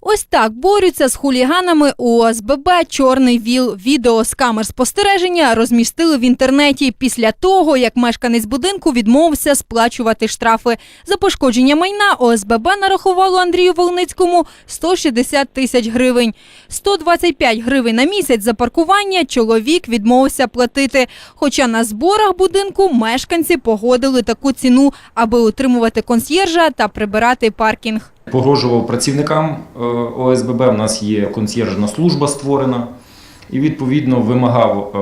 Ось так борються з хуліганами у ОСББ Чорний ВІЛ. Відео з камер спостереження розмістили в інтернеті після того, як мешканець будинку відмовився сплачувати штрафи. За пошкодження майна ОСББ нарахувало Андрію Волницькому 160 тисяч гривень. 125 гривень на місяць за паркування чоловік відмовився платити. Хоча на зборах будинку мешканці погодили таку ціну, аби утримувати консьєржа та прибирати паркінг. Погрожував працівникам е, ОСББ. У нас є консьєржна служба створена, і відповідно вимагав е,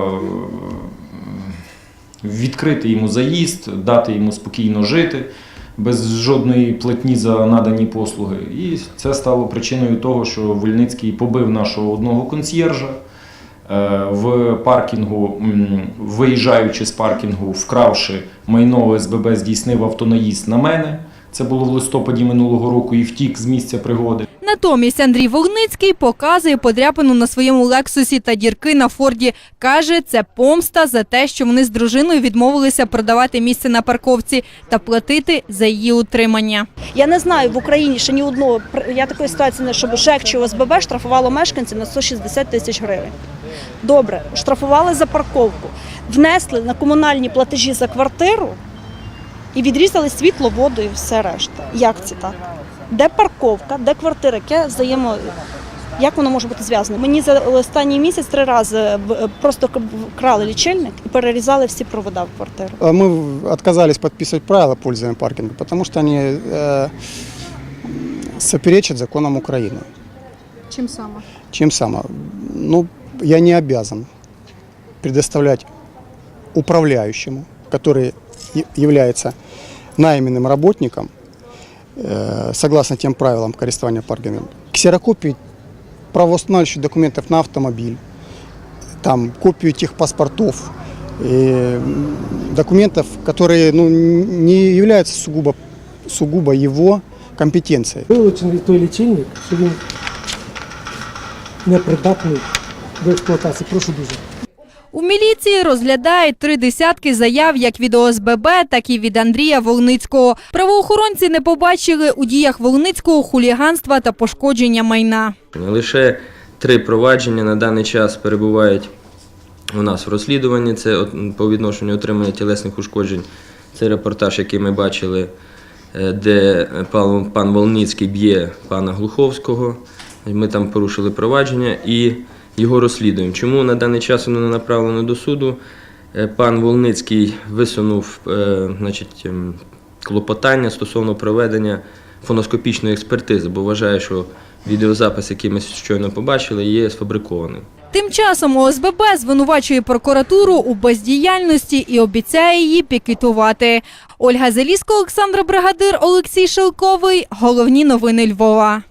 відкрити йому заїзд, дати йому спокійно жити без жодної платні за надані послуги. І це стало причиною того, що Вольницький побив нашого одного консьєржа. Е, В паркінгу, виїжджаючи з паркінгу, вкравши майно ОСББ, здійснив автонаїзд на мене. Це було в листопаді минулого року і втік з місця пригоди. Натомість Андрій Вогницький показує подряпину на своєму лексусі та дірки на форді. Каже, це помста за те, що вони з дружиною відмовилися продавати місце на парковці та платити за її утримання. Я не знаю в Україні ще ні одного пр- я такої ситуації не щоб ЖЕК чи ОСББ штрафувало мешканців на 160 тисяч гривень. Добре, штрафували за парковку, внесли на комунальні платежі за квартиру і відрізали світло, воду і все решта. Як це так? Де парковка, де квартира, яке взаємо. Як воно може бути зв'язано? Мені за останній місяць три рази в- просто к- вкрали лічильник і перерізали всі провода в квартиру. А Мы отказались подписывать правила пользования паркинга, потому что они э, соперечат законам Украины. Чим саме? Чем само? Ну, я не обязан предоставлять управляющему, который и- является найменным работником, э, согласно тем правилам користования паркингом, ксерокопию правоустанавливающих документов на автомобиль, там копию техпаспортов, э, м, документов, которые ну, н- не являются сугубо, сугубо его компетенцией. Вилучений той лічильник, що він непридатний до експлуатації. Прошу дуже. У міліції розглядають три десятки заяв як від ОСББ, так і від Андрія Волницького. Правоохоронці не побачили у діях Волницького хуліганства та пошкодження майна. Лише три провадження на даний час перебувають у нас в розслідуванні. Це по відношенню отримання тілесних ушкоджень. Це репортаж, який ми бачили, е, де пан Волницький б'є пана Глуховського. Ми там порушили провадження і його розслідуємо. Чому на даний час воно не направлено до суду? Е, Пан Волницький висунув е, значить, ем, клопотання стосовно проведення фоноскопічної експертизи, бо вважає, що відеозапис, який ми щойно побачили, є сфабрикованим. Тим часом ОСББ звинувачує прокуратуру у бездіяльності і обіцяє її пікетувати. Ольга Залізко, Олександр Бригадир, Олексій Шелковий. Головні новини Львова.